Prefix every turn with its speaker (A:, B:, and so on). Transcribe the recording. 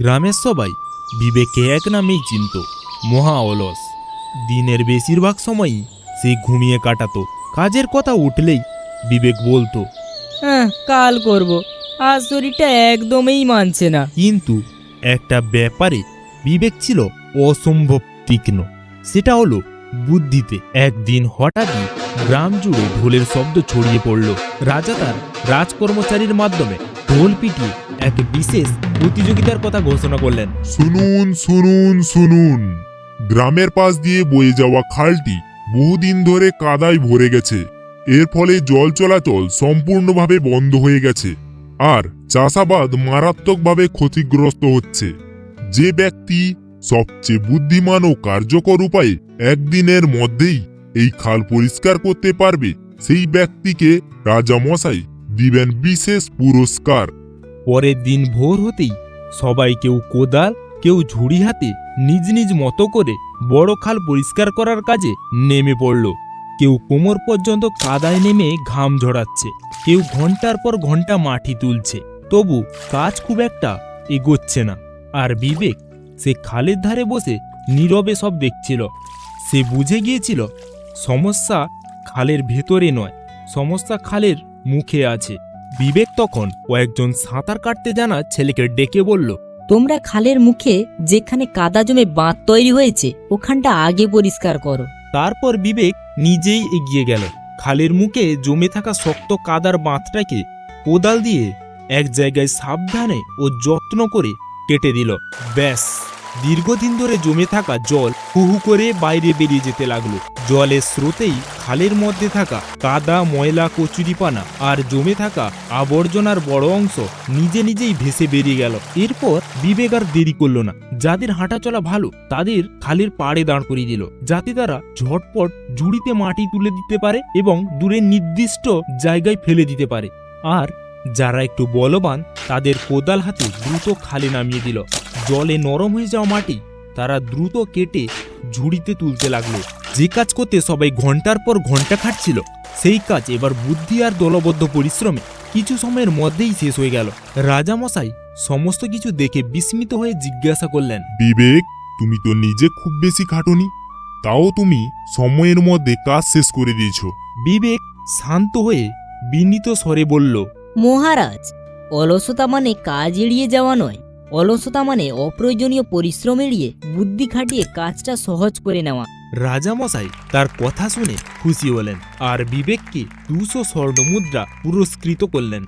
A: গ্রামের সবাই বিবেকে এক নামেই চিনত মহা অলস। দিনের বেশিরভাগ সময়ই সে ঘুমিয়ে কাটাতো কাজের কথা উঠলেই বিবেক বলতো
B: হ্যাঁ কাল করব আজ শরীরটা একদমই মানছে না।
A: কিন্তু একটা ব্যাপারে বিবেক ছিল অসম্ভব তীক্ষ্ণ সেটা হলো বুদ্ধিতে একদিন হঠাৎই গ্রাম জুড়ে ঢোলের শব্দ ছড়িয়ে পড়ল। রাজা তার রাজকর্মচারীর মাধ্যমে ঢোল পিটিয়ে এক বিশেষ প্রতিযোগিতার কথা ঘোষণা করলেন।
C: শুনুন শুনুন শুনুন। গ্রামের পাশ দিয়ে বয়ে যাওয়া খালটি বহুদিন ধরে কাদায় ভরে গেছে। এর ফলে জল চলাচল সম্পূর্ণভাবে বন্ধ হয়ে গেছে আর চাষাবাদ মারাত্মকভাবে ক্ষতিগ্রস্ত হচ্ছে। যে ব্যক্তি সবচেয়ে বুদ্ধিমান ও কার্যকর উপায়ে একদিনের মধ্যেই এই খাল পরিষ্কার করতে পারবে। সেই ব্যক্তিকে রাজামশাই দিবেন বিশেষ পুরস্কার।
A: পরের দিন ভোর হতেই সবাই কেউ কোদাল, কেউ ঝুড়ি হাতে নিজ নিজ মতো করে বড় খাল পরিষ্কার করার কাজে নেমে পড়ল। কেউ কোমর পর্যন্ত কাদায় নেমে ঘাম ঝরাচ্ছে, কেউ ঘণ্টার পর ঘণ্টা মাটি তুলছে, তবু কাজ খুব একটা এগোচ্ছে না। আর বিবেক সে খালের ধারে বসে নীরবে সব দেখছিল। সে বুঝে গিয়েছিল সমস্যা খালের ভেতরে নয় সমস্যা খালের মুখে আছে। বিবেক তখন কয়েকজন সাঁতার কাটতে জানা ছেলেকে ডেকে বলল
B: তোমরা খালের মুখে যেখানে কাদা জমে বাঁধ তৈরি হয়েছে ওখানটা আগে পরিষ্কার করো।
A: তারপর বিবেক নিজেই এগিয়ে গেল। খালের মুখে জমে থাকা শক্ত কাদার বাঁধটাকে কোদাল দিয়ে এক জায়গায় সাবধানে ও যত্ন করে কেটে দিল। ব্যাস, দীর্ঘদিন ধরে জমে থাকা জল হুহু করে বাইরে বেরিয়ে যেতে লাগল। জলের স্রোতেই খালের মধ্যে থাকা কাদা, ময়লা, কচুরিপানা আর জমে থাকা আবর্জনার বড় অংশ নিজে নিজেই ভেসে বেরিয়ে গেল। এরপর বিবেক আর দেরি করল না। যাদের হাঁটা চলা ভালো, তাদের খালের পাড়ে দাঁড় করিয়ে দিল। যাতে তারা ঝটপট ঝুড়িতে মাটি তুলে দিতে পারে এবং দূরে নির্দিষ্ট জায়গায় ফেলে দিতে পারে। আর যারা একটু বলবান তাদের কোদাল হাতে দ্রুত খালে নামিয়ে দিল। জলে নরম হয়ে যাওয়া মাটি তারা দ্রুত কেটে ঝুড়িতে তুলতে লাগল। যে কাজ করতে সবাই ঘণ্টার পর ঘণ্টা খাটছিল সেই কাজ এবার বুদ্ধি আর দলবদ্ধ পরিশ্রমে কিছু সময়ের মধ্যেই শেষ হয়ে গেল। রাজামশাই সমস্ত কিছু দেখে বিস্মিত হয়ে জিজ্ঞাসা করলেন
C: বিবেক তুমি তো নিজে খুব বেশি খাটনি। তাও তুমি সময়ের মধ্যে কাজ শেষ করে দিয়েছ।
A: বিবেক শান্ত হয়ে বিনীত স্বরে বলল
B: মহারাজ, অলসতা মানে কাজ এড়িয়ে যাওয়া নয়। অলসতা মানে অপ্রয়োজনীয় পরিশ্রম এড়িয়ে বুদ্ধি খাটিয়ে কাজটা সহজ করে নেওয়া।
A: রাজামশাই তার কথা শুনে খুশি হলেন, আর বিবেককে দুশো স্বর্ণমুদ্রা পুরস্কৃত করলেন।